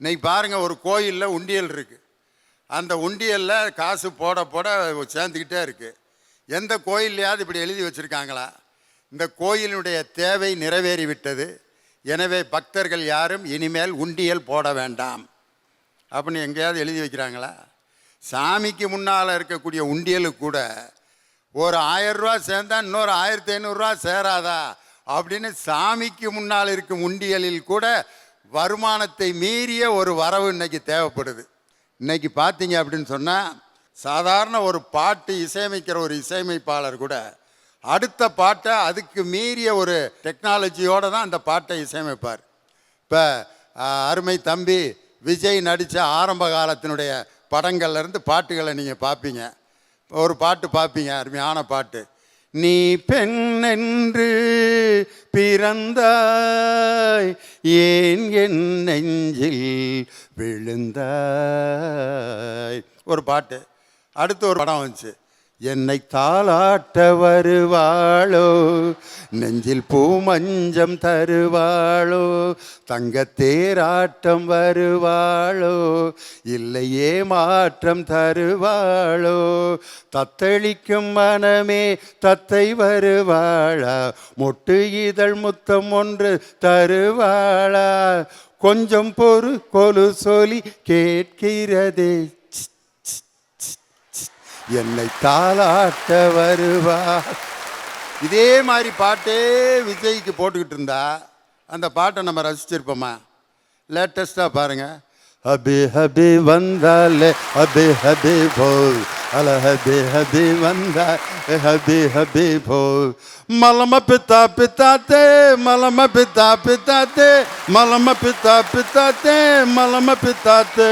இன்னைக்கு பாருங்கள் ஒரு கோயிலில் உண்டியல் இருக்குது அந்த உண்டியலில் காசு போட போட சேர்ந்துக்கிட்டே இருக்குது எந்த கோயில்லையாவது இப்படி எழுதி வச்சுருக்காங்களா? இந்த கோயிலினுடைய தேவை நிறைவேறிவிட்டது. எனவே பக்தர்கள் யாரும் இனிமேல் உண்டியல் போட வேண்டாம். அப்படின்னு எங்கேயாவது எழுதி வைக்கிறாங்களா? சாமிக்கு முன்னால் இருக்கக்கூடிய உண்டியலுக்கு கூட ஒரு ஆயரூவா சேர்ந்தா இன்னொரு ஆயிரத்தி ஐநூறுரூவா சேராதா? அப்படின்னு சாமிக்கு முன்னால் இருக்கும் உண்டியலில் கூட வருமானத்தை மீறிய ஒரு வரவு இன்னைக்கு தேவைப்படுது. இன்னைக்கு பார்த்தீங்க அப்படின்னு சொன்னால் சாதாரண ஒரு பாட்டு இசையமைக்கிற ஒரு இசையமைப்பாளர் கூட அடுத்த பாட்டை அதுக்கு மீறிய ஒரு டெக்னாலஜியோடு தான் அந்த பாட்டை இசையமைப்பார். இப்போ அருமை தம்பி விஜய் நடித்த ஆரம்ப காலத்தினுடைய படங்கள்லேருந்து பாட்டுகளை நீங்கள் பார்ப்பீங்க ஒரு பாட்டு பார்ப்பீங்க அருமையான பாட்டு. நீ பெண்ணென்று பிறந்தாய் ஏன் என் நெஞ்சில் விழுந்தாய்? ஒரு பாட்டு. அடுத்து ஒரு படம் வந்துச்சு. என்னை தாளாட்ட வருவாளோ? நெஞ்சில் பூமஞ்சம் தருவாளோ? தங்கத்தேராட்டம் வருவாளோ? இல்லையே மாற்றம் தருவாளோ? தத்தளிக்கும் மனமே தத்தை வருவாளா? மொட்டு இதழ் முத்தம் ஒன்று தருவாளா? கொஞ்சம் பொறு கொலு சொல்லி கேட்கிறதே என்னை தாளாட்ட வருவா இதே மாதிரி பாட்டே விஜய்க்கு போட்டுக்கிட்டு இருந்தா அந்த பாட்டை நம்ம ரசிச்சிருப்போமா? லேட்டஸ்ட்டாக பாருங்கள் ஹபி ஹபி வந்தாலே ஹபி ஹபி போல். அல ஹபி ஹபி வந்தா ஹபி ஹபி போல். மலம பித்தா பித்தாத்தே மலம பித்தா பித்தாத்தே மலம பித்தா பித்தாத்தே மலம பித்தாத்தே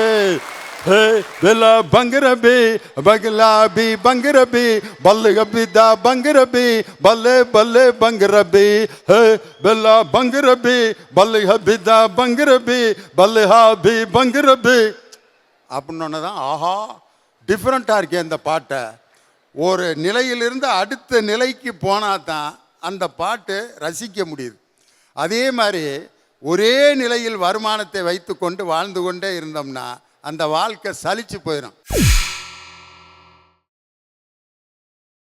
ஹே வெல பங்கரபி பகலாபி பங்கரபி பல்லுகபிதா பங்கரபி பல்லே பல்லே பங்கரபி. ஹே வெல பங்கரபி பல்லுகபிதா பங்கரபி பல்லுஹாபி பங்கரபி. அப்படின்னு தான் ஆஹா டிஃப்ரெண்ட்டாக இருக்கே இந்த பாட்டை. ஒரு நிலையிலிருந்து அடுத்த நிலைக்கு போனால் தான் அந்த பாட்டு ரசிக்க முடியுது. அதே மாதிரி ஒரே நிலையில் வருமானத்தை வைத்துக்கொண்டு வாழ்ந்து கொண்டே இருந்தோம்னா அந்த வாழ்க்கை சலிச்சு போயிடும்